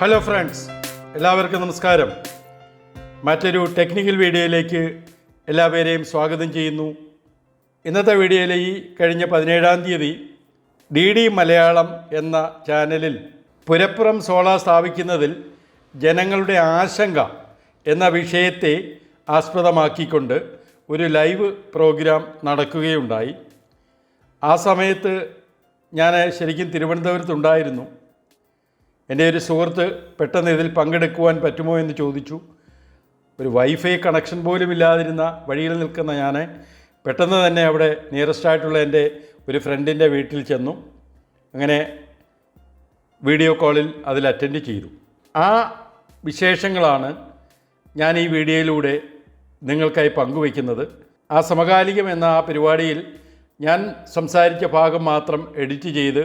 Hello friends എല്ലാവർക്കും നമസ്കാരം. മറ്റൊരു ടെക്നിക്കൽ വീഡിയോയിലേക്ക് എല്ലാവരെയും സ്വാഗതം ചെയ്യുന്നു. ഇന്നത്തെ വീഡിയോയിലെ ഈ കഴിഞ്ഞ പതിനേഴാം തീയതി ഡി ഡി മലയാളം എന്ന ചാനലിൽ പുരപ്പുറം സോളാർ സ്ഥാപിക്കുന്നതിൽ ജനങ്ങളുടെ ആശങ്ക എന്ന വിഷയത്തെ ആസ്പദമാക്കിക്കൊണ്ട് ഒരു ലൈവ് പ്രോഗ്രാം നടക്കുകയുണ്ടായി. ആ സമയത്ത് ഞാൻ ശരിക്കും തിരുവനന്തപുരത്തുണ്ടായിരുന്നു. എന്റെ ഒരു സുഹൃത്ത് പെട്ടെന്ന് ഇതിൽ പങ്കെടുക്കുവാൻ പറ്റുമോ എന്ന് ചോദിച്ചു. ഒരു വൈഫൈ കണക്ഷൻ പോലും ഇല്ലാതിരുന്ന വഴിയിൽ നിൽക്കുന്ന ഞാൻ പെട്ടെന്ന് തന്നെ അവിടെ നിയറസ്റ്റ് ആയിട്ടുള്ള എന്റെ ഒരു ഫ്രണ്ടിന്റെ വീട്ടിൽ ചെന്നു. അങ്ങനെ വീഡിയോ കോളിൽ അതിൽ അറ്റൻഡ് ചെയ്തു. ആ വിശേഷങ്ങളാണ് ഞാൻ ഈ വീഡിയോയിലൂടെ നിങ്ങൾക്കായി പങ്കുവയ്ക്കുന്നത്. ആ സമകാലികം എന്ന ആ പരിപാടിയിൽ ഞാൻ സംസാരിച്ച ഭാഗം മാത്രം എഡിറ്റ് ചെയ്ത്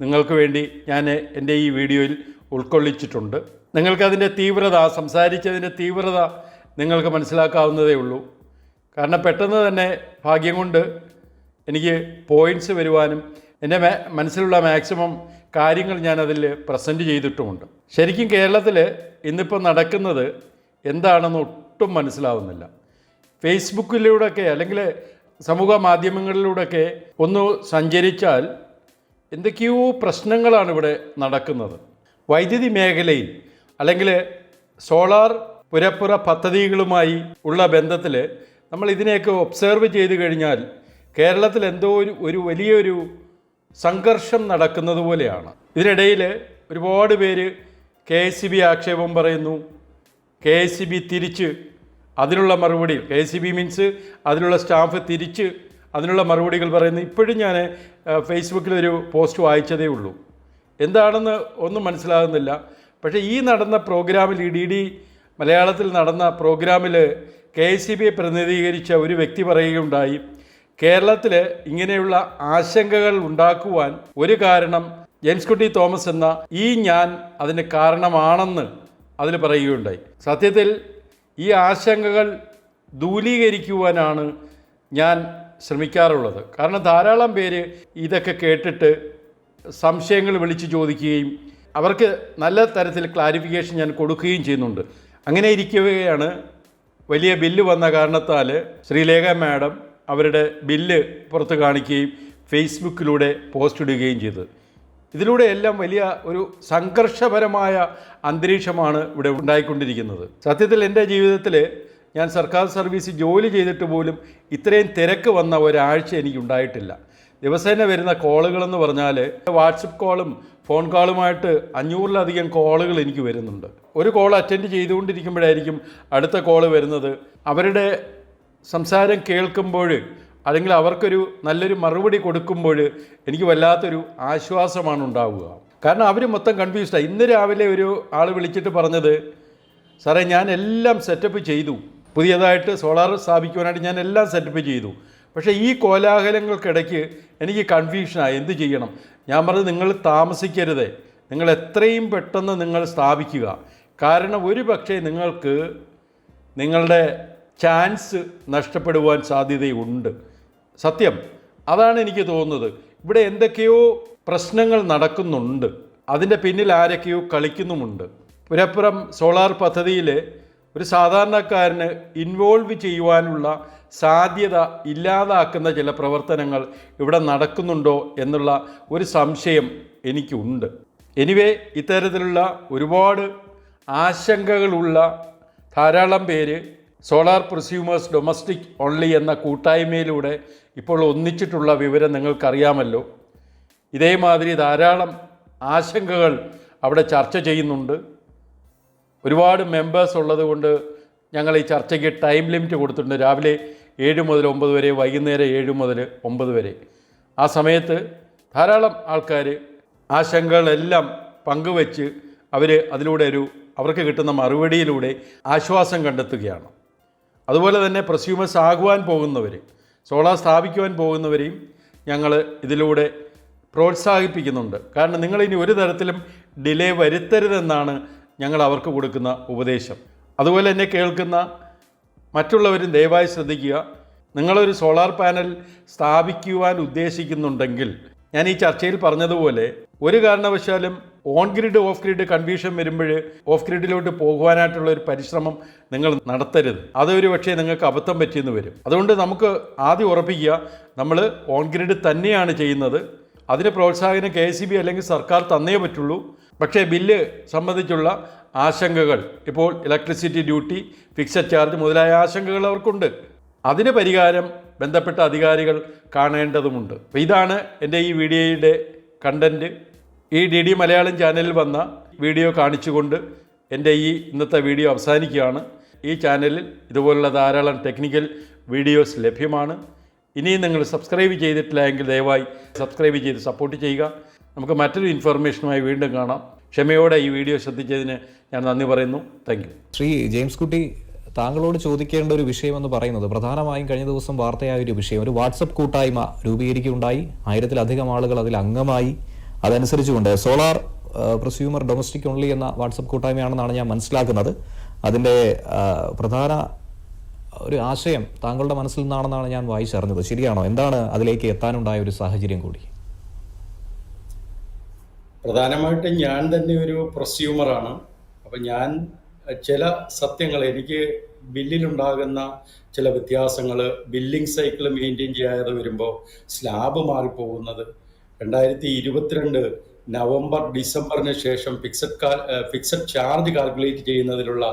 നിങ്ങൾക്ക് വേണ്ടി ഞാൻ എന്റെ ഈ വീഡിയോയിൽ ഉൾക്കൊള്ളിച്ചിട്ടുണ്ട്. നിങ്ങൾക്കതിന്റെ തീവ്രത സംസാരിച്ചതിന്റെ തീവ്രത നിങ്ങൾക്ക് മനസ്സിലാക്കാവുന്നതേ ഉള്ളൂ. കാരണം പെട്ടെന്ന് തന്നെ ഭാഗ്യം കൊണ്ട് എനിക്ക് പോയിന്റ്സ് വരുവാനും എന്റെ മനസ്സിലുള്ള മാക്സിമം കാര്യങ്ങൾ ഞാനതിൽ പ്രസന്റ് ചെയ്തിട്ടുമുണ്ട്. ശരിക്കും കേരളത്തിൽ ഇന്നിപ്പോൾ നടക്കുന്നത് എന്താണെന്ന് ഒട്ടും മനസ്സിലാവുന്നില്ല. ഫേസ്ബുക്കിലൂടെയൊക്കെ അല്ലെങ്കിൽ സമൂഹ മാധ്യമങ്ങളിലൂടെയൊക്കെ ഒന്ന് സഞ്ചരിച്ചാൽ എന്തൊക്കെയോ പ്രശ്നങ്ങളാണ് ഇവിടെ നടക്കുന്നത്. വൈദ്യുതി മേഖലയിൽ അല്ലെങ്കിൽ സോളാർ പുരപ്പുറ പദ്ധതികളുമായി ഉള്ള ബന്ധത്തിൽ നമ്മൾ ഇതിനെയൊക്കെ ഒബ്സർവ് ചെയ്ത് കഴിഞ്ഞാൽ കേരളത്തിൽ എന്തോ ഒരു ഒരു വലിയൊരു സംഘർഷം നടക്കുന്നത് പോലെയാണ്. ഇതിനിടയിൽ ഒരുപാട് പേര് കെ എസ് ബി ആക്ഷേപം പറയുന്നു. കെ എസ് ബി തിരിച്ച് അതിനുള്ള മറുപടി കെ എസ് ബി മീൻസ് അതിനുള്ള സ്റ്റാഫ് തിരിച്ച് അതിനുള്ള മറുപടികൾ പറയുന്നു ഇപ്പോഴും ഞാൻ ഫേസ്ബുക്കിലൊരു പോസ്റ്റ് വായിച്ചതേ ഉള്ളൂ. എന്താണെന്ന് ഒന്നും മനസ്സിലാകുന്നില്ല. പക്ഷേ ഈ നടന്ന പ്രോഗ്രാമിൽ ഈ ഡി ഡി മലയാളത്തിൽ നടന്ന പ്രോഗ്രാമിൽ കെ എസ് സി ബിയെ പ്രതിനിധീകരിച്ച ഒരു വ്യക്തി പറയുകയുണ്ടായി കേരളത്തിൽ ഇങ്ങനെയുള്ള ആശങ്കകൾ ഉണ്ടാക്കുവാൻ ഒരു കാരണം ജെയിംസ് കുട്ടി തോമസ് എന്ന ഈ ഞാൻ അതിന് കാരണമാണെന്ന് അതിൽ പറയുകയുണ്ടായി. സത്യത്തിൽ ഈ ആശങ്കകൾ ദൂലീകരിക്കുവാനാണ് ഞാൻ ശ്രമിക്കാറുള്ളത്. കാരണം ധാരാളം പേര് ഇതൊക്കെ കേട്ടിട്ട് സംശയങ്ങൾ വിളിച്ചു ചോദിക്കുകയും അവർക്ക് നല്ല തരത്തിൽ ക്ലാരിഫിക്കേഷൻ ഞാൻ കൊടുക്കുകയും ചെയ്യുന്നുണ്ട്. അങ്ങനെ ഇരിക്കുകയാണ് വലിയ ബില്ല് വന്ന കാരണത്താൽ ശ്രീലേഖ മാഡം അവരുടെ ബില്ല് പുറത്ത് കാണിക്കുകയും ഫേസ്ബുക്കിലൂടെ പോസ്റ്റ് ഇടുകയും ചെയ്തത്. ഇതിലൂടെ എല്ലാം വലിയ ഒരു സംഘർഷപരമായ അന്തരീക്ഷമാണ് ഇവിടെ ഉണ്ടായിക്കൊണ്ടിരിക്കുന്നത്. സത്യത്തിൽ എന്റെ ജീവിതത്തിൽ ഞാൻ സർക്കാർ സർവീസ് ജോലി ചെയ്തിട്ട് പോലും ഇത്രയും തിരക്ക് വന്ന ഒരാഴ്ച എനിക്ക് ഉണ്ടായിട്ടില്ല ദിവസേന വരുന്ന കോളുകളെന്ന് പറഞ്ഞാൽ വാട്സപ്പ് കോളും ഫോൺ കോളുമായിട്ട് അഞ്ഞൂറിലധികം കോളുകൾ എനിക്ക് വരുന്നുണ്ട്. ഒരു കോൾ അറ്റൻഡ് ചെയ്തുകൊണ്ടിരിക്കുമ്പോഴായിരിക്കും അടുത്ത കോൾ വരുന്നത്. അവരുടെ സംസാരം കേൾക്കുമ്പോൾ അല്ലെങ്കിൽ അവർക്കൊരു നല്ലൊരു മറുപടി കൊടുക്കുമ്പോൾ എനിക്ക് വല്ലാത്തൊരു ആശ്വാസമാണ് ഉണ്ടാവുക. കാരണം അവർ മൊത്തം കൺഫ്യൂസ്ഡാണ് ഇന്ന് രാവിലെ ഒരു ആൾ വിളിച്ചിട്ട് പറഞ്ഞത് സാറേ ഞാൻ എല്ലാം സെറ്റപ്പ് ചെയ്തു. പുതിയതായിട്ട് സോളാർ സ്ഥാപിക്കുവാനായിട്ട് ഞാൻ എല്ലാം സെറ്റപ്പ് ചെയ്തു. പക്ഷേ ഈ കോലാഹലങ്ങൾക്കിടയ്ക്ക് എനിക്ക് കൺഫ്യൂഷനായി എന്ത് ചെയ്യണം? ഞാൻ പറഞ്ഞത് നിങ്ങൾ താമസിക്കരുത്. നിങ്ങൾ എത്രയും പെട്ടെന്ന് നിങ്ങൾ സ്ഥാപിക്കുക. കാരണം ഒരു പക്ഷേ നിങ്ങൾക്ക് നിങ്ങളുടെ ചാൻസ് നഷ്ടപ്പെടുവാൻ സാധ്യതയുണ്ട്. സത്യം. അതാണ് എനിക്ക് തോന്നുന്നത്. ഇവിടെ എന്തൊക്കെയോ പ്രശ്നങ്ങൾ നടക്കുന്നുണ്ട്. അതിന്റെ പിന്നിൽ ആരൊക്കെയോ കളിക്കുന്നുമുണ്ട്. പുരപ്പുറം സോളാർ പദ്ധതിയിൽ ഒരു സാധാരണക്കാരന് ഇൻവോൾവ് ചെയ്യുവാനുള്ള സാധ്യത ഇല്ലാതാക്കുന്ന ചില പ്രവർത്തനങ്ങൾ ഇവിടെ നടക്കുന്നുണ്ടോ എന്നുള്ള ഒരു സംശയം എനിക്കുണ്ട്. എനിവേ ഇത്തരത്തിലുള്ള ഒരുപാട് ആശങ്കകളുള്ള ധാരാളം പേര് സോളാർ പ്രൊസ്യൂമേഴ്സ് ഡൊമസ്റ്റിക് ഓൺലി എന്ന കൂട്ടായ്മയിലൂടെ ഇപ്പോൾ ഒന്നിച്ചിട്ടുള്ള വിവരം നിങ്ങൾക്കറിയാമല്ലോ. ഇതേമാതിരി ധാരാളം ആശങ്കകൾ അവിടെ ചർച്ച ചെയ്യുന്നുണ്ട്. ഒരുപാട് മെമ്പേഴ്സ് ഉള്ളത് കൊണ്ട് ഞങ്ങൾ ഈ ചർച്ചയ്ക്ക് ടൈം ലിമിറ്റ് കൊടുത്തിട്ടുണ്ട്. രാവിലെ ഏഴ് മുതൽ ഒമ്പത് വരെ വൈകുന്നേരം ഏഴ് മുതൽ ഒമ്പത് വരെ. ആ സമയത്ത് ധാരാളം ആൾക്കാർ ആശങ്കകളെല്ലാം പങ്കുവെച്ച് അവർ അതിലൂടെ ഒരു അവർക്ക് കിട്ടുന്ന മറുപടിയിലൂടെ ആശ്വാസം കണ്ടെത്തുകയാണ്. അതുപോലെ തന്നെ പ്രസ്യൂമേഴ്സ് ആകുവാൻ പോകുന്നവർ സോളാർ സ്ഥാപിക്കുവാൻ പോകുന്നവരെയും ഞങ്ങൾ ഇതിലൂടെ പ്രോത്സാഹിപ്പിക്കുന്നുണ്ട്. കാരണം നിങ്ങളിനി ഒരു തരത്തിലും ഡിലേ വരുത്തരുതെന്നാണ് ഞങ്ങൾ അവർക്ക് കൊടുക്കുന്ന ഉപദേശം. അതുപോലെ എന്നെ കേൾക്കുന്ന മറ്റുള്ളവരും ദയവായി ശ്രദ്ധിക്കുക. നിങ്ങളൊരു സോളാർ പാനൽ സ്ഥാപിക്കുവാൻ ഉദ്ദേശിക്കുന്നുണ്ടെങ്കിൽ ഞാൻ ഈ ചർച്ചയിൽ പറഞ്ഞതുപോലെ ഒരു കാരണവശാലും on grid off grid confusion വരുമ്പോൾ ഓഫ് ഗ്രിഡിലോട്ട് പോകുവാനായിട്ടുള്ള ഒരു പരിശ്രമം നിങ്ങൾ നടത്തരുത്. അതൊരു പക്ഷേ നിങ്ങൾക്ക് അബദ്ധം പറ്റിയെന്ന് വരും. അതുകൊണ്ട് നമുക്ക് ആദ്യം ഉറപ്പിക്കുക നമ്മൾ ഓൺ ഗ്രിഡ് തന്നെയാണ് ചെയ്യുന്നത്. അതിന് പ്രോത്സാഹനം കെ അല്ലെങ്കിൽ സർക്കാർ തന്നേ പറ്റുള്ളൂ. പക്ഷേ ബില്ല് സംബന്ധിച്ചുള്ള ആശങ്കകൾ ഇപ്പോൾ ഇലക്ട്രിസിറ്റി ഡ്യൂട്ടി ഫിക്സഡ് ചാർജ് മുതലായ ആശങ്കകൾ അവർക്കുണ്ട്. അതിന് പരിഹാരം ബന്ധപ്പെട്ട അധികാരികൾ കാണേണ്ടതുമുണ്ട്. അപ്പോൾ ഇതാണ് എന്റെ ഈ വീഡിയോയുടെ കണ്ടന്റ് ഈ ഡി ഡി മലയാളം ചാനലിൽ വന്ന വീഡിയോ കാണിച്ചുകൊണ്ട് എന്റെ ഈ ഇന്നത്തെ വീഡിയോ അവസാനിക്കുകയാണ്. ഈ ചാനലിൽ ഇതുപോലുള്ള ധാരാളം ടെക്നിക്കൽ വീഡിയോസ് ലഭ്യമാണ്. ഇനിയും നിങ്ങൾ സബ്സ്ക്രൈബ് ചെയ്തിട്ടില്ല എങ്കിൽ ദയവായി സബ്സ്ക്രൈബ് ചെയ്ത് സപ്പോർട്ട് ചെയ്യുക. നമുക്ക് മറ്റൊരു ഇൻഫർമേഷനുമായി വീണ്ടും കാണാം. ക്ഷമയോടെ ഈ വീഡിയോ ശ്രദ്ധിച്ചതിന് ഞാൻ നന്ദി പറയുന്നു. താങ്ക് ശ്രീ ജെയിംസ് കുട്ടി താങ്കളോട് ചോദിക്കേണ്ട ഒരു വിഷയമെന്ന് പറയുന്നത് പ്രധാനമായും കഴിഞ്ഞ ദിവസം വാർത്തയായ ഒരു വിഷയം. ഒരു വാട്സപ്പ് കൂട്ടായ്മ രൂപീകരിക്കുകയുണ്ടായി. ആയിരത്തിലധികം ആളുകൾ അതിൽ അംഗമായി. അതനുസരിച്ചുകൊണ്ട് സോളാർ പ്രസ്യൂമർ ഡൊമസ്റ്റിക് ഓൺലി എന്ന വാട്സപ്പ് കൂട്ടായ്മയാണെന്നാണ് ഞാൻ മനസ്സിലാക്കുന്നത്. അതിന്റെ പ്രധാന ഒരു ആശയം താങ്കളുടെ മനസ്സിൽ നിന്നാണെന്നാണ് ഞാൻ വായിച്ചറിഞ്ഞത്. ശരിയാണോ? എന്താണ് അതിലേക്ക് എത്താനുണ്ടായ ഒരു സാഹചര്യം കൂടി? പ്രധാനമായിട്ടും ഞാൻ തന്നെ ഒരു പ്രൊസ്യൂമറാണ് അപ്പം ഞാൻ ചില സത്യങ്ങൾ എനിക്ക് ബില്ലിലുണ്ടാകുന്ന ചില വ്യത്യാസങ്ങൾ ബില്ലിംഗ് സൈക്കിൾ മെയിന്റെയിൻ ചെയ്യാതെ വരുമ്പോൾ സ്ലാബ് മാറിപ്പോകുന്നത്. രണ്ടായിരത്തി ഇരുപത്തിരണ്ട് നവംബർ ഡിസംബറിന് ശേഷം ഫിക്സഡ് ഫിക്സഡ് ചാർജ് കാൽക്കുലേറ്റ് ചെയ്യുന്നതിലുള്ള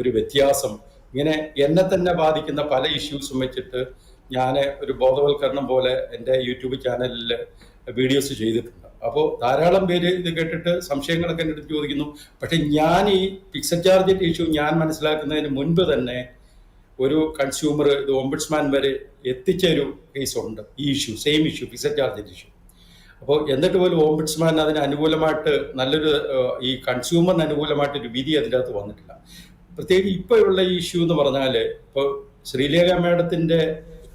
ഒരു വ്യത്യാസം. ഇങ്ങനെ എന്നെ തന്നെ ബാധിക്കുന്ന പല ഇഷ്യൂസും വെച്ചിട്ട് ഞാൻ ഒരു ബോധവൽക്കരണം പോലെ എന്റെ യൂട്യൂബ് ചാനലിൽ വീഡിയോസ് ചെയ്തിട്ടുണ്ട്. അപ്പോൾ ധാരാളം പേര് ഇത് കേട്ടിട്ട് സംശയങ്ങളൊക്കെ എന്റെ അടുത്ത് ചോദിക്കുന്നു. പക്ഷെ ഞാൻ ഈ ഫിക്സഡ് ചാർജിന്റെ ഇഷ്യൂ ഞാൻ മനസ്സിലാക്കുന്നതിന് മുൻപ് തന്നെ ഒരു കൺസ്യൂമർ ഇത് ഓംബുഡ്സ്മാൻ വരെ എത്തിച്ച ഒരു കേസുണ്ട് ഈ ഇഷ്യൂ സെയിം ഇഷ്യൂ ഫിക്സഡ് ചാർജിന്റെ ഇഷ്യൂ അപ്പോൾ എന്നിട്ട് പോലും ഓംബുഡ്സ്മാൻ അതിന് അനുകൂലമായിട്ട് നല്ലൊരു ഈ കൺസ്യൂമറിന് അനുകൂലമായിട്ട് ഒരു വിധി അതിന്റെ അകത്ത് വന്നിട്ടില്ല. പ്രത്യേകിച്ച് ഇപ്പോഴുള്ള ഈ ഇഷ്യൂ എന്ന് പറഞ്ഞാൽ ഇപ്പോൾ ശ്രീലേഖ മാഡത്തിന്റെ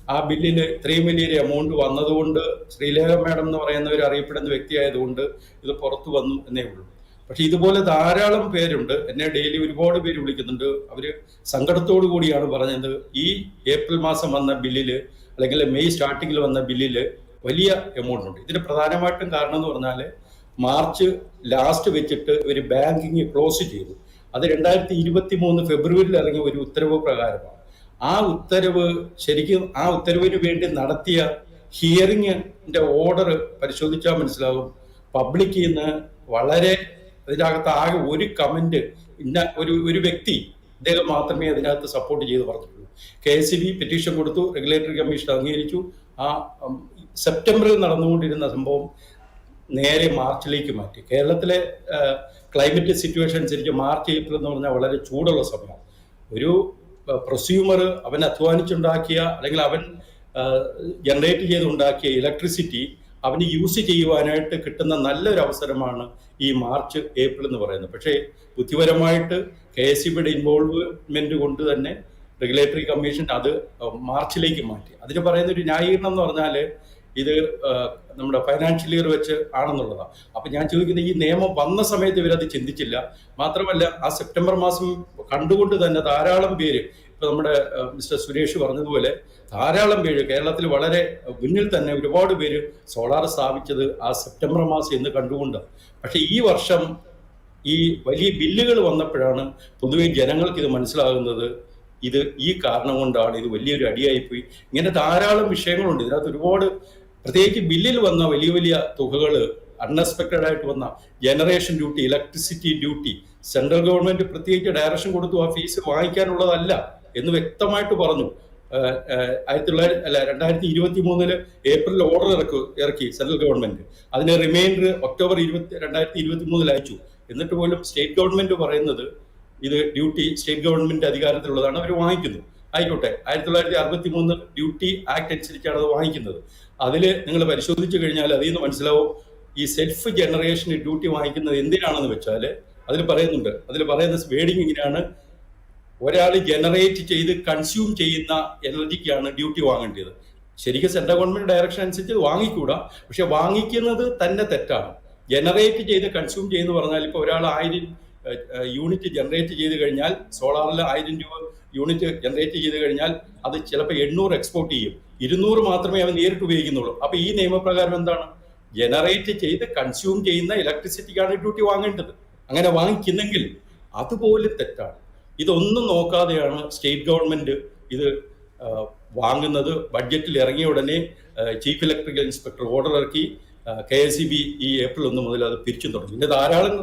ആ ബില്ലിൽ ഇത്രയും വലിയൊരു എമൗണ്ട് വന്നതുകൊണ്ട് ശ്രീലേഖ മാഡം എന്ന് പറയുന്ന ഒരു അറിയപ്പെടുന്ന വ്യക്തിയായതുകൊണ്ട് ഇത് പുറത്തു വന്നു എന്നേ ഉള്ളൂ. പക്ഷെ ഇതുപോലെ ധാരാളം പേരുണ്ട്. എന്നെ ഡെയിലി ഒരുപാട് പേര് വിളിക്കുന്നുണ്ട്. അവർ സങ്കടത്തോടു കൂടിയാണ് പറഞ്ഞത്. ഈ ഏപ്രിൽ മാസം വന്ന ബില്ലിൽ അല്ലെങ്കിൽ മെയ് സ്റ്റാർട്ടിങ്ങിൽ വന്ന ബില്ലിൽ വലിയ എമൗണ്ട് ഉണ്ട്. ഇതിന് പ്രധാനമായിട്ടും കാരണം എന്ന് പറഞ്ഞാൽ മാർച്ച് ലാസ്റ്റ് വെച്ചിട്ട് ഒരു ബാങ്കിങ് ക്ലോസ് ചെയ്തു. അത് രണ്ടായിരത്തി ഇരുപത്തി മൂന്ന് ഫെബ്രുവരിയിൽ ഇറങ്ങിയ ഒരു ഉത്തരവ് പ്രകാരമാണ്. ആ ഉത്തരവ് ശരിക്കും ആ ഉത്തരവിന് വേണ്ടി നടത്തിയ ഹിയറിങ്ങിന്റെ ഓർഡർ പരിശോധിച്ചാൽ മനസ്സിലാകും പബ്ലിക്കിൽ നിന്ന് വളരെ അതിനകത്ത് ആകെ ഒരു കമന്റ് ഇന്ന ഒരു ഒരു വ്യക്തി ഇദ്ദേഹം മാത്രമേ അതിനകത്ത് സപ്പോർട്ട് ചെയ്ത് പറഞ്ഞിട്ടുള്ളൂ. കെ എസ് ബി പെറ്റീഷൻ കൊടുത്തു റെഗുലേറ്ററി കമ്മീഷൻ അംഗീകരിച്ചു. ആ സെപ്റ്റംബറിൽ നടന്നുകൊണ്ടിരുന്ന സംഭവം നേരെ മാർച്ചിലേക്ക് മാറ്റി. കേരളത്തിലെ ക്ലൈമറ്റ് സിറ്റുവേഷൻ അനുസരിച്ച് മാർച്ച് ഏപ്രിൽ എന്ന് പറഞ്ഞാൽ വളരെ ചൂടുള്ള സമയമാണ്. ഒരു പ്രൊസ്യൂമർ അവൻ അധ്വാനിച്ചുണ്ടാക്കിയ അല്ലെങ്കിൽ അവൻ ജനറേറ്റ് ചെയ്തുണ്ടാക്കിയ ഇലക്ട്രിസിറ്റി അവന് യൂസ് ചെയ്യുവാനായിട്ട് കിട്ടുന്ന നല്ലൊരു അവസരമാണ് ഈ മാർച്ച് ഏപ്രിൽ എന്ന് പറയുന്നത്. പക്ഷേ ബുദ്ധിപരമായിട്ട് കെ എസ് സി ബിയുടെ ഇൻവോൾവ്മെന്റ് കൊണ്ട് തന്നെ റെഗുലേറ്ററി കമ്മീഷൻ അത് മാർച്ചിലേക്ക് മാറ്റി. അതിന് പറയുന്ന ഒരു ന്യായീകരണം എന്ന് പറഞ്ഞാൽ ഇത് നമ്മുടെ ഫൈനാൻഷ്യൽ ഇയർ വെച്ച് ആണെന്നുള്ളതാണ്. അപ്പൊ ഞാൻ ചോദിക്കുന്നത് ഈ നിയമം വന്ന സമയത്ത് ഇവരത് ചിന്തിച്ചില്ല. മാത്രമല്ല ആ സെപ്റ്റംബർ മാസം കണ്ടുകൊണ്ട് തന്നെ ധാരാളം പേര് ഇപ്പൊ നമ്മുടെ മിസ്റ്റർ സുരേഷ് പറഞ്ഞതുപോലെ ധാരാളം പേര് കേരളത്തിൽ വളരെ മുന്നിൽ തന്നെ ഒരുപാട് പേര് സോളാർ സ്ഥാപിച്ചത് ആ സെപ്റ്റംബർ മാസം എന്ന് കണ്ടുകൊണ്ട്. പക്ഷെ ഈ വർഷം ഈ വലിയ ബില്ലുകൾ വന്നപ്പോഴാണ് പൊതുവെ ജനങ്ങൾക്ക് ഇത് മനസ്സിലാകുന്നത്. ഇത് ഈ കാരണം കൊണ്ടാണ് ഇത് വലിയൊരു അടിയായി പോയി ഇങ്ങനെ ധാരാളം വിഷയങ്ങളുണ്ട്. ഇതിനകത്ത് ഒരുപാട് പ്രത്യേകിച്ച് ബില്ലിൽ വന്ന വലിയ വലിയ തുകകൾ അൺഎക്സ്പെക്റ്റഡ് ആയിട്ട് വന്ന generation duty electricity duty central government പ്രത്യേകിച്ച് ഡയറക്ഷൻ കൊടുത്തു ആ ഫീസ് വാങ്ങിക്കാനുള്ളതല്ല. എന്ന് വ്യക്തമായിട്ട് പറഞ്ഞു. ആയിരത്തി തൊള്ളായിരത്തി അല്ല രണ്ടായിരത്തി ഇരുപത്തി മൂന്നിൽ ഏപ്രിൽ ഓർഡർ ഇറക്കു ഇറക്കി സെൻട്രൽ ഗവൺമെന്റ് അതിന് റിമൈൻഡർ ഒക്ടോബർ ഇരുപത്തി രണ്ടായിരത്തി ഇരുപത്തി മൂന്നിൽ അയച്ചു. എന്നിട്ട് പോലും സ്റ്റേറ്റ് ഗവൺമെന്റ് പറയുന്നത് ഇത് ഡ്യൂട്ടി സ്റ്റേറ്റ് ഗവൺമെന്റ് അധികാരത്തിലുള്ളതാണ് അവർ വാങ്ങിക്കുന്നു. ആയിക്കോട്ടെ ആയിരത്തി തൊള്ളായിരത്തി അറുപത്തി മൂന്ന് ഡ്യൂട്ടി ആക്ട് അനുസരിച്ചാണ് അത് വാങ്ങിക്കുന്നത്. അതിൽ നിങ്ങൾ പരിശോധിച്ചു കഴിഞ്ഞാൽ അതിൽ നിന്ന് മനസ്സിലാവും ഈ സെൽഫ് ജനറേഷൻ ഡ്യൂട്ടി വാങ്ങിക്കുന്നത് എന്തിനാണെന്ന് വെച്ചാൽ അതിൽ പറയുന്നുണ്ട്. അതിൽ പറയുന്ന വേഡിങ് ഇങ്ങനെയാണ്. ഒരാൾ ജനറേറ്റ് ചെയ്ത് കൺസ്യൂം ചെയ്യുന്ന എനർജിക്കാണ് ഡ്യൂട്ടി വാങ്ങേണ്ടത്. ശരിക്കും സെൻട്രൽ ഗവൺമെന്റ് ഡയറക്ഷൻ അനുസരിച്ച് വാങ്ങിക്കൂടാ. പക്ഷെ വാങ്ങിക്കുന്നത് തന്നെ തെറ്റാണ്. ജനറേറ്റ് ചെയ്ത് കൺസ്യൂം ചെയ്യുന്ന പറഞ്ഞാൽ ഇപ്പോൾ ഒരാൾ ആയിരം യൂണിറ്റ് ജനറേറ്റ് ചെയ്ത് കഴിഞ്ഞാൽ സോളാറിൽ ആയിരം രൂപ യൂണിറ്റ് ജനറേറ്റ് ചെയ്ത് കഴിഞ്ഞാൽ അത് ചിലപ്പോൾ എണ്ണൂറ് എക്സ്പോർട്ട് ചെയ്യും. ഇരുന്നൂറ് മാത്രമേ അവൻ നേരിട്ട് ഉപയോഗിക്കുന്നുള്ളൂ. അപ്പൊ ഈ നിയമപ്രകാരം എന്താണ്? ജനറേറ്റ് ചെയ്ത് കൺസ്യൂം ചെയ്യുന്ന ഇലക്ട്രിസിറ്റിക്കാണ് ഡ്യൂട്ടി വാങ്ങേണ്ടത്. അങ്ങനെ വാങ്ങിക്കുന്നെങ്കിൽ അതുപോലും തെറ്റാണ്. ഇതൊന്നും നോക്കാതെയാണ് സ്റ്റേറ്റ് ഗവൺമെന്റ് ഇത് വാങ്ങുന്നത്. ബഡ്ജറ്റിൽ ഇറങ്ങിയ ഉടനെ ചീഫ് ഇലക്ട്രിക്കൽ ഇൻസ്പെക്ടർ ഓർഡർ ഇറക്കി. കെ എസ് സി ബി ഈ ഏപ്രിൽ ഒന്ന് മുതൽ അത് പിരിച്ചു തുടങ്ങി. പിന്നെ ധാരാളം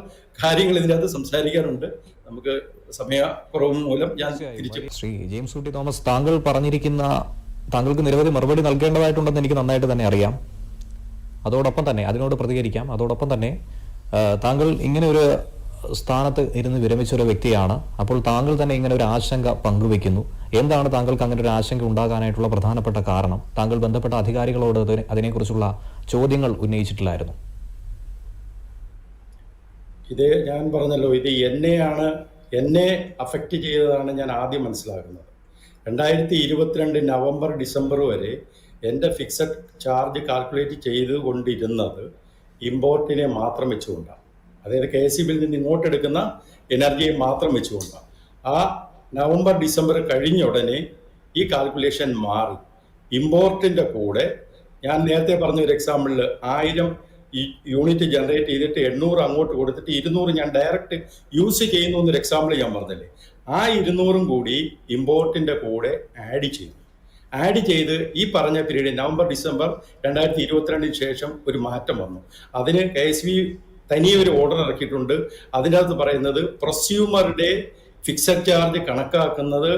കാര്യങ്ങൾ ഇതിനകത്ത് സംസാരിക്കാനുണ്ട്. നമുക്ക് സമയക്കുറവ് മൂലം ഞാൻ തിരിച്ചു ശ്രീ ജെയിംസ് കുട്ടി തോമസ് താങ്കൾ പറഞ്ഞിരിക്കുന്ന താങ്കൾക്ക് നിരവധി മറുപടി നൽകേണ്ടതായിട്ടുണ്ടെന്ന് എനിക്ക് നന്നായിട്ട് തന്നെ അറിയാം. അതോടൊപ്പം തന്നെ അതിനോട് പ്രതികരിക്കാം. അതോടൊപ്പം തന്നെ താങ്കൾ ഇങ്ങനെ ഒരു സ്ഥാനത്ത് ഇരുന്ന് വിരമിച്ച ഒരു വ്യക്തിയാണ്. അപ്പോൾ താങ്കൾ തന്നെ ഇങ്ങനെ ഒരു ആശങ്ക പങ്കുവെക്കുന്നു. എന്താണ് താങ്കൾക്ക് അങ്ങനെ ഒരു ആശങ്ക ഉണ്ടാകാനായിട്ടുള്ള പ്രധാനപ്പെട്ട കാരണം? താങ്കൾ ബന്ധപ്പെട്ട അധികാരികളോട് അതിനെക്കുറിച്ചുള്ള ചോദ്യങ്ങൾ ഉന്നയിച്ചിട്ടില്ലായിരുന്നു. ഇത് ഞാൻ പറഞ്ഞല്ലോ ഇത് എന്നെയാണ് എന്നെ അഫക്റ്റ് ചെയ്തതാണ് ഞാൻ ആദ്യം മനസ്സിലാക്കുന്നത്. രണ്ടായിരത്തി ഇരുപത്തിരണ്ട് നവംബർ ഡിസംബർ വരെ എന്റെ ഫിക്സഡ് ചാർജ് കാൽക്കുലേറ്റ് ചെയ്തുകൊണ്ടിരുന്നത് ഇമ്പോർട്ടിനെ മാത്രം വെച്ചുകൊണ്ടാണ്. അതായത് കെ എസ് ഇ ബിയിൽ നിന്ന് ഇങ്ങോട്ടെടുക്കുന്ന എനർജിയെ മാത്രം വെച്ചുകൊണ്ട്. ആ നവംബർ ഡിസംബർ കഴിഞ്ഞ ഉടനെ ഈ കാൽക്കുലേഷൻ മാറി. ഇമ്പോർട്ടിന്റെ കൂടെ ഞാൻ നേരത്തെ പറഞ്ഞ ഒരു എക്സാമ്പിളിൽ ആയിരം യൂണിറ്റ് ജനറേറ്റ് ചെയ്തിട്ട് എണ്ണൂറ് അങ്ങോട്ട് കൊടുത്തിട്ട് ഇരുന്നൂറ് ഞാൻ ഡയറക്റ്റ് യൂസ് ചെയ്യുന്നു എന്നൊരു എക്സാമ്പിൾ ഞാൻ പറഞ്ഞില്ലേ. ആ ഇരുന്നൂറും കൂടി ഇമ്പോർട്ടിന്റെ കൂടെ ആഡ് ചെയ്തു. ആഡ് ചെയ്ത് ഈ പറഞ്ഞ പീരീഡ് നവംബർ ഡിസംബർ രണ്ടായിരത്തി ഇരുപത്തിരണ്ടിന് ശേഷം ഒരു മാറ്റം വന്നു. അതിന് കെ എസ് ബി തനിയെ ഒരു ഓർഡർ ഇറക്കിയിട്ടുണ്ട് അതിനകത്ത് പറയുന്നത് പ്രൊസ്യൂമറുടെ ഫിക്സഡ് ചാർജ് കണക്കാക്കുന്നത്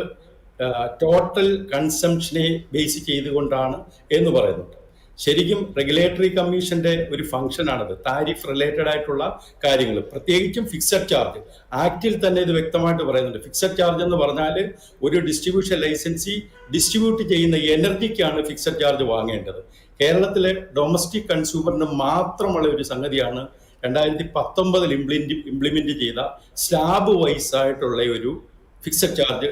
ടോട്ടൽ കൺസംഷനെ ബേസ് ചെയ്തുകൊണ്ടാണ് എന്ന് പറയുന്നുണ്ട് ശരിക്കും റെഗുലേറ്ററി കമ്മീഷന്റെ ഒരു ഫംഗ്ഷനാണത് താരിഫ് റിലേറ്റഡ് ആയിട്ടുള്ള കാര്യങ്ങൾ. പ്രത്യേകിച്ചും ഫിക്സഡ് ചാർജ് ആക്റ്റിൽ തന്നെ ഇത് വ്യക്തമായിട്ട് പറയുന്നുണ്ട്. ഫിക്സഡ് ചാർജ് എന്ന് പറഞ്ഞാൽ ഒരു ഡിസ്ട്രിബ്യൂഷൻ ലൈസൻസി ഡിസ്ട്രിബ്യൂട്ട് ചെയ്യുന്ന എനർജിക്കാണ് ഫിക്സഡ് ചാർജ് വാങ്ങേണ്ടത്. കേരളത്തിലെ ഡൊമസ്റ്റിക് കൺസ്യൂമറിന് മാത്രമുള്ള ഒരു സംഗതിയാണ് രണ്ടായിരത്തി പത്തൊമ്പതിൽ ഇംപ്ലിമെന്റ് ഇംപ്ലിമെന്റ് ചെയ്ത സ്ലാബ് വൈസ് ആയിട്ടുള്ള ഒരു ഫിക്സഡ് ചാർജ്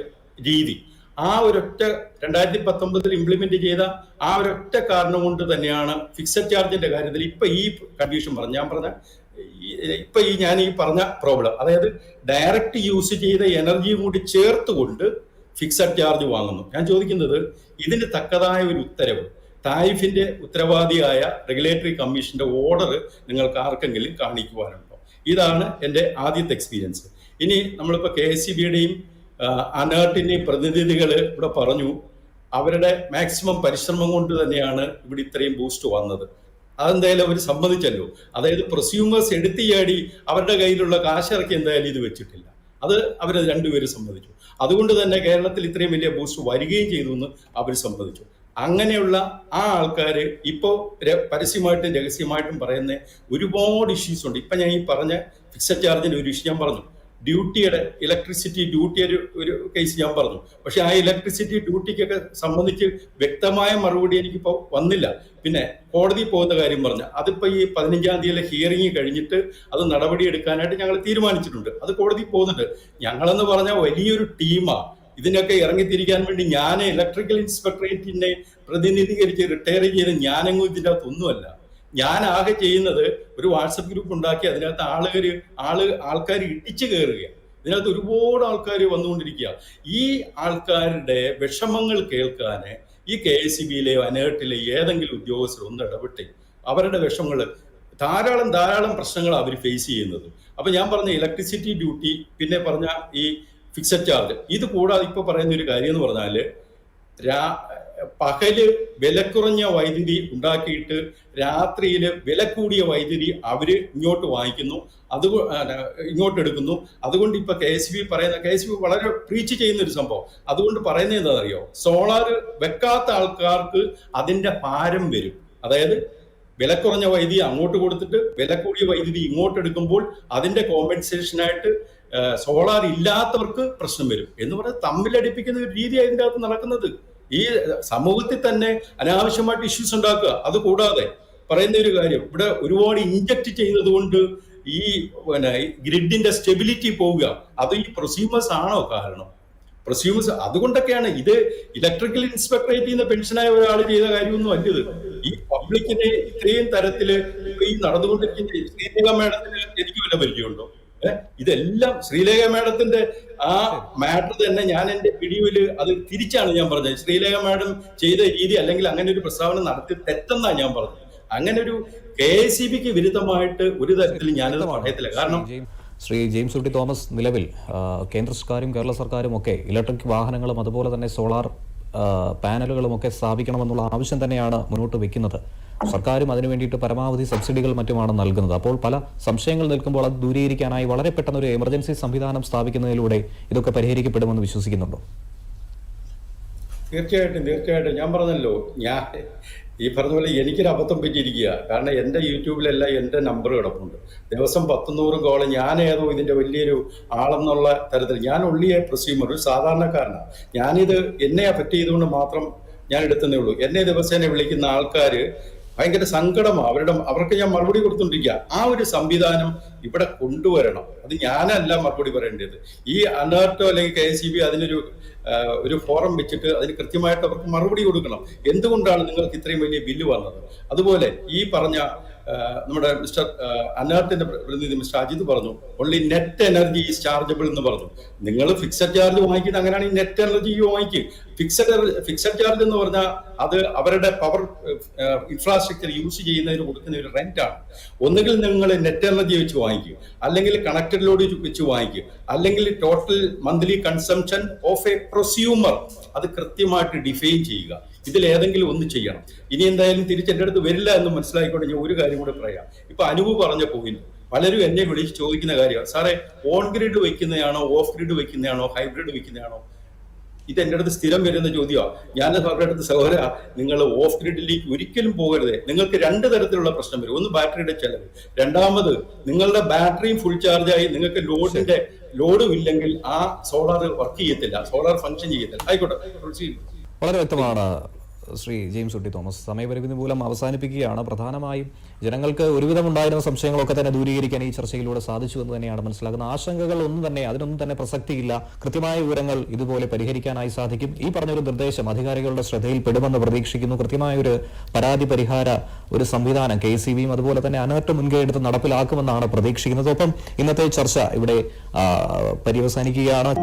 രീതി. ആ ഒരൊറ്റ രണ്ടായിരത്തി പത്തൊമ്പതിൽ ഇംപ്ലിമെന്റ് ചെയ്ത ആ ഒരൊറ്റ കാരണം കൊണ്ട് തന്നെയാണ് ഫിക്സഡ് ചാർജിന്റെ കാര്യത്തിൽ ഇപ്പൊ ഈ കണ്ടീഷൻ പറഞ്ഞു ഞാൻ പറഞ്ഞ ഇപ്പൊ ഈ ഞാൻ ഈ പറഞ്ഞ പ്രോബ്ലം അതായത് ഡയറക്റ്റ് യൂസ് ചെയ്ത എനർജിയും കൂടി ചേർത്തുകൊണ്ട് ഫിക്സഡ് ചാർജ് വാങ്ങുന്നു. ഞാൻ ചോദിക്കുന്നത് ഇതിന് തക്കതായ ഒരു ഉത്തരവ് താരിഫിന്റെ ഉത്തരവാദിയായ റെഗുലേറ്ററി കമ്മീഷന്റെ ഓർഡർ നിങ്ങൾക്ക് ആർക്കെങ്കിലും കാണിക്കുവാനുണ്ടോ? ഇതാണ് എന്റെ ആദ്യത്തെ എക്സ്പീരിയൻസ് ഇനി നമ്മളിപ്പോൾ കെ എസ് സി ബിയുടെയും അനേർട്ടിന്റെയും പ്രതിനിധികൾ ഇവിടെ പറഞ്ഞു അവരുടെ മാക്സിമം പരിശ്രമം കൊണ്ട് തന്നെയാണ് ഇവിടെ ഇത്രയും ബൂസ്റ്റ് വന്നത്. അതെന്തായാലും അവർ സമ്മതിച്ചല്ലോ. അതായത് പ്രൊസ്യൂമേഴ്സ് എടുത്തിയാടി അവരുടെ കയ്യിലുള്ള കാശിറക്കി എന്തായാലും ഇത് വെച്ചിട്ടില്ല. അത് അവർ രണ്ടുപേരും സമ്മതിച്ചു. അതുകൊണ്ട് തന്നെ കേരളത്തിൽ ഇത്രയും വലിയ ബൂസ്റ്റ് വരികയും ചെയ്തു എന്ന് അവർ സമ്മതിച്ചു. അങ്ങനെയുള്ള ആ ആൾക്കാർ ഇപ്പോൾ പരസ്യമായിട്ടും രഹസ്യമായിട്ടും പറയുന്ന ഒരുപാട് ഇഷ്യൂസ് ഉണ്ട്. ഇപ്പം ഞാൻ ഈ പറഞ്ഞ ഫിക്സഡ് ചാർജിന്റെ ഒരു ഇഷ്യൂ ഞാൻ പറഞ്ഞു. ഡ്യൂട്ടിയുടെ ഇലക്ട്രിസിറ്റി ഡ്യൂട്ടി ഒരു ഒരു കേസ് ഞാൻ പറഞ്ഞു. പക്ഷെ ആ ഇലക്ട്രിസിറ്റി ഡ്യൂട്ടിക്കൊക്കെ സംബന്ധിച്ച് വ്യക്തമായ മറുപടി എനിക്കിപ്പോൾ വന്നില്ല. പിന്നെ കോടതി പോകുന്ന കാര്യം പറഞ്ഞു അതിപ്പോൾ ഈ പതിനഞ്ചാം തീയതിയിലെ ഹിയറിംഗ് കഴിഞ്ഞിട്ട് അത് നടപടിയെടുക്കാനായിട്ട് ഞങ്ങൾ തീരുമാനിച്ചിട്ടുണ്ട്. അത് കോടതി പോകുന്നുണ്ട്. ഞങ്ങളെന്ന് പറഞ്ഞാൽ വലിയൊരു ടീമാണ് ഇതിനൊക്കെ ഇറങ്ങിത്തിരിക്കാൻ വേണ്ടി ഞാൻ ഇലക്ട്രിക്കൽ ഇൻസ്പെക്ടറേറ്റിനെ പ്രതിനിധീകരിച്ച് റിട്ടയർ ചെയ്ത് ഞാനെങ്ങും ഇതിന്റെ അകത്ത് ഒന്നുമല്ല. ഞാൻ ആകെ ചെയ്യുന്നത് ഒരു വാട്സപ്പ് ഗ്രൂപ്പ് ഉണ്ടാക്കി അതിനകത്ത് ആളുകൾ ആൾ ആൾക്കാർ ഇടിച്ചു കയറുകയാണ്. ഇതിനകത്ത് ഒരുപാട് ആൾക്കാർ വന്നുകൊണ്ടിരിക്കുക. ഈ ആൾക്കാരുടെ വിഷമങ്ങൾ കേൾക്കാൻ ഈ കെ എസ് സി ബിയിലെയോ അനേട്ടിലെ ഏതെങ്കിലും ഉദ്യോഗസ്ഥർ ഒന്ന് ഇടപെട്ടേ അവരുടെ വിഷമങ്ങൾ ധാരാളം ധാരാളം പ്രശ്നങ്ങൾ അവർ ഫേസ് ചെയ്യുന്നത്. അപ്പൊ ഞാൻ പറഞ്ഞ ഇലക്ട്രിസിറ്റി ഡ്യൂട്ടി പിന്നെ പറഞ്ഞ ഈ ഫിക്സഡ് ചാർജ് ഇത് കൂടാതെ ഇപ്പൊ പറയുന്ന ഒരു കാര്യം എന്ന് പറഞ്ഞാൽ രാ പകൽ വിലക്കുറഞ്ഞ വൈദ്യുതി ഉണ്ടാക്കിയിട്ട് രാത്രിയിൽ വില കൂടിയ വൈദ്യുതി അവർ ഇങ്ങോട്ട് വാങ്ങിക്കുന്നു. അത് ഇങ്ങോട്ട് എടുക്കുന്നു. അതുകൊണ്ട് ഇപ്പൊ കെ എസ് ബി പറയുന്ന കെ എസ് ബി വളരെ പ്രീച്ച് ചെയ്യുന്ന ഒരു സംഭവം. അതുകൊണ്ട് പറയുന്നത് എന്താണെന്നറിയോ? സോളാർ വെക്കാത്ത ആൾക്കാർക്ക് അതിന്റെ ഭാരം വരും. അതായത് വില കുറഞ്ഞ വൈദ്യുതി അങ്ങോട്ട് കൊടുത്തിട്ട് വില കൂടിയ വൈദ്യുതി ഇങ്ങോട്ട് എടുക്കുമ്പോൾ അതിന്റെ കോമ്പൻസേഷനായിട്ട് സോളാർ ഇല്ലാത്തവർക്ക് പ്രശ്നം വരും. എന്ന് പറഞ്ഞാൽ തമ്മിലടിപ്പിക്കുന്ന ഒരു രീതി അതിന്റെ അകത്ത് നടക്കുന്നത്. ഈ സമൂഹത്തിൽ തന്നെ അനാവശ്യമായിട്ട് ഇഷ്യൂസ് ഉണ്ടാക്കുക അത് കൂടാതെ പറയുന്ന ഒരു കാര്യം ഇവിടെ ഒരുപാട് ഇഞ്ചക്ട് ചെയ്തതുകൊണ്ട് കൊണ്ട് ഈ പിന്നെ ഗ്രിഡിന്റെ സ്റ്റെബിലിറ്റി പോവുക അത് ഈ പ്രൊസ്യൂമേഴ്സ് ആണോ കാരണം? പ്രൊസ്യൂമേഴ്സ് അതുകൊണ്ടൊക്കെയാണ് ഇത് ഇലക്ട്രിക്കൽ ഇൻസ്പെക്ടറേറ്റ് ചെയ്യുന്ന പെൻഷനായ ഒരാൾ ചെയ്ത കാര്യമൊന്നും അല്ല ഇത് ഈ പബ്ലിക്കിനെ ഇത്രയും തരത്തിൽ ഈ നടന്നുകൊണ്ടിരിക്കുന്ന ശ്രീലേഖ മേഡത്തിന് എനിക്ക് വല്ല പരിചയമുണ്ടോ? ഏഹ് ഇതെല്ലാം ശ്രീലേഖ മേഡത്തിന്റെ ആ മാറ്റർ തന്നെ ഞാൻ എന്റെ വീഡിയോയിൽ അത് തിരിച്ചാണ് ഞാൻ പറഞ്ഞത്. ശ്രീലേഖ മാഡം ചെയ്ത രീതി അല്ലെങ്കിൽ അങ്ങനെ ഒരു പ്രസ്താവന നടത്തി തെറ്റെന്നാണ് ഞാൻ പറഞ്ഞത്. അങ്ങനെ ഒരു കെ എസ് സി ബിക്ക് വിരുദ്ധമായിട്ട് ഒരു തരത്തിൽ ഞാനത് പറയത്തില്ല. കാരണം ശ്രീ ജെയിം- ശ്രീ ജെയിംസ് കുട്ടി തോമസ് നിലവിൽ കേന്ദ്ര സർക്കാരും കേരള സർക്കാരും ഒക്കെ ഇലക്ട്രിക് വാഹനങ്ങളും അതുപോലെ തന്നെ സോളാർ ആ, പാനലുകളും ഒക്കെ സ്ഥാപിക്കണമെന്നുള്ള ആവശ്യം തന്നെയാണ് മുന്നോട്ട് വെക്കുന്നത്. സർക്കാരും അതിനു വേണ്ടിയിട്ട് പരമാവധി സബ്സിഡികൾ മറ്റുമാണ് നൽകുന്നത്. അപ്പോൾ പല സംശയങ്ങൾ നിൽക്കുമ്പോൾ അത് ദൂരീകരിക്കാനായി വളരെ പെട്ടെന്ന് ഒരു എമർജൻസി സംവിധാനം സ്ഥാപിക്കുന്നതിലൂടെ ഇതൊക്കെ പരിഹരിക്കപ്പെടുമെന്ന് വിശ്വസിക്കുന്നുണ്ടോ? തീർച്ചയായിട്ടും തീർച്ചയായിട്ടും. ഞാൻ പറഞ്ഞല്ലോ ഞാൻ ഈ പറഞ്ഞ പോലെ എനിക്കൊരു അബദ്ധം പറ്റിയിരിക്കുക കാരണം എന്റെ യൂട്യൂബിലെല്ലാം എന്റെ നമ്പർ കിടപ്പുണ്ട്. ദിവസം പത്തുനൂറും കോൾ ഞാൻ ഏതോ ഇതിന്റെ വലിയൊരു ആളെന്നുള്ള തരത്തിൽ. ഞാൻ ഉള്ളിയെ പ്രസ്യൂമർ ഒരു സാധാരണക്കാരനാണ് ഞാനിത് എന്നെ അഫക്റ്റ് ചെയ്തുകൊണ്ട് മാത്രം ഞാൻ എടുത്തതേ ഉള്ളൂ. എന്നെ ദിവസേന വിളിക്കുന്ന ആൾക്കാർ ഭയങ്കര സങ്കടമാണ് അവരുടെ അവർക്ക് ഞാൻ മറുപടി കൊടുത്തോണ്ടിരിക്കുക ആ ഒരു സംവിധാനം ഇവിടെ കൊണ്ടുവരണം. അത് ഞാനല്ല മറുപടി പറയേണ്ടത്. ഈ അനർട്ടോ അല്ലെങ്കിൽ കെ എസ് അതിനൊരു ഒരു ഫോറം വെച്ചിട്ട് അതിന് കൃത്യമായിട്ട് അവർക്ക് മറുപടി കൊടുക്കണം. എന്തുകൊണ്ടാണ് നിങ്ങൾക്ക് ഇത്രയും വലിയ ബില്ല് വന്നത്? അതുപോലെ ഈ പറഞ്ഞ നമ്മുടെ മിസ്റ്റർ അനർത്തിന്റെ പ്രതിനിധി മിസ്റ്റർ അജിത് പറഞ്ഞു only net energy is chargeable എന്ന് പറഞ്ഞു. നിങ്ങൾ ഫിക്സഡ് ചാർജ് വാങ്ങിക്കുന്നത് അങ്ങനെയാണെങ്കിൽ നെറ്റ് എനർജി വാങ്ങിക്കും. ഫിക്സഡ് ഫിക്സഡ് ചാർജ് എന്ന് പറഞ്ഞാൽ അത് അവരുടെ പവർ ഇൻഫ്രാസ്ട്രക്ചർ യൂസ് ചെയ്യുന്നതിന് കൊടുക്കുന്ന ഒരു റെന്റ് ആണ്. ഒന്നുകിൽ നിങ്ങൾ നെറ്റ് എനർജി വെച്ച് വാങ്ങിക്കും അല്ലെങ്കിൽ കണക്റ്റഡ് ലോഡ് വെച്ച് വാങ്ങിക്കും അല്ലെങ്കിൽ total monthly consumption of a prosumer അത് കൃത്യമായിട്ട് ഡിഫൈൻ ചെയ്യുക. ഇതിൽ ഏതെങ്കിലും ഒന്ന് ചെയ്യണം. ഇനി എന്തായാലും തിരിച്ച് എന്റെ അടുത്ത് വരില്ല എന്ന് മനസ്സിലാക്കിക്കൊണ്ട് ഞാൻ ഒരു കാര്യം കൂടെ പറയാം. ഇപ്പൊ അനുഭവ പറഞ്ഞ പോയിന്റ് പലരും എന്നെ വിളിച്ച് ചോദിക്കുന്ന കാര്യമാണ്. സാറേ ഓൺ ഗ്രിഡ് വെക്കുന്നതാണോ ഓഫ് ഗ്രിഡ് വെക്കുന്നതാണോ ഹൈബ്രിഡ് വെക്കുന്നതാണോ ഇത് എന്റെ അടുത്ത് സ്ഥിരം വരുന്ന ചോദ്യമാണ് ഞാൻ സാറിന്റെ അടുത്ത് സഹോദര നിങ്ങൾ ഓഫ് ഗ്രിഡിലേക്ക് ഒരിക്കലും പോകരുത്. നിങ്ങൾക്ക് രണ്ട് തരത്തിലുള്ള പ്രശ്നം വരും. ഒന്ന് ബാറ്ററിയുടെ ചെലവ്. രണ്ടാമത് നിങ്ങളുടെ ബാറ്ററിയും ഫുൾ ചാർജായി നിങ്ങൾക്ക് ലോഡിന്റെ ലോഡും ഇല്ലെങ്കിൽ ആ സോളാർ വർക്ക് ചെയ്യത്തില്ല. സോളാർ ഫംഗ്ഷൻ ചെയ്യത്തില്ല. ആയിക്കോട്ടെ. വളരെ വ്യക്തമാണ്. ശ്രീ ജെയിംസ് കുട്ടി തോമസ് സമയപരിമിതി മൂലം അവസാനിപ്പിക്കുകയാണ്. പ്രധാനമായും ജനങ്ങൾക്ക് ഒരുവിധം ഉണ്ടായിരുന്ന സംശയങ്ങളൊക്കെ തന്നെ ദൂരീകരിക്കാൻ ഈ ചർച്ചയിലൂടെ സാധിച്ചു എന്ന് തന്നെയാണ് മനസ്സിലാക്കുന്നത് ആശങ്കകൾ ഒന്നും തന്നെ അതിനൊന്നും തന്നെ പ്രസക്തിയില്ല. കൃത്യമായ വിവരങ്ങൾ ഇതുപോലെ പരിഹരിക്കാനായി സാധിക്കും. ഈ പറഞ്ഞൊരു നിർദ്ദേശം അധികാരികളുടെ ശ്രദ്ധയിൽപ്പെടുമെന്ന് പ്രതീക്ഷിക്കുന്നു. കൃത്യമായ ഒരു പരാതി പരിഹാര ഒരു സംവിധാനം കെ സി ബിയും അതുപോലെ തന്നെ അനർട്ട് മുൻകൈ എടുത്ത് നടപ്പിലാക്കുമെന്നാണ് പ്രതീക്ഷിക്കുന്നത്. ഒപ്പം ഇന്നത്തെ ചർച്ച ഇവിടെ പര്യവസാനിക്കുകയാണ്.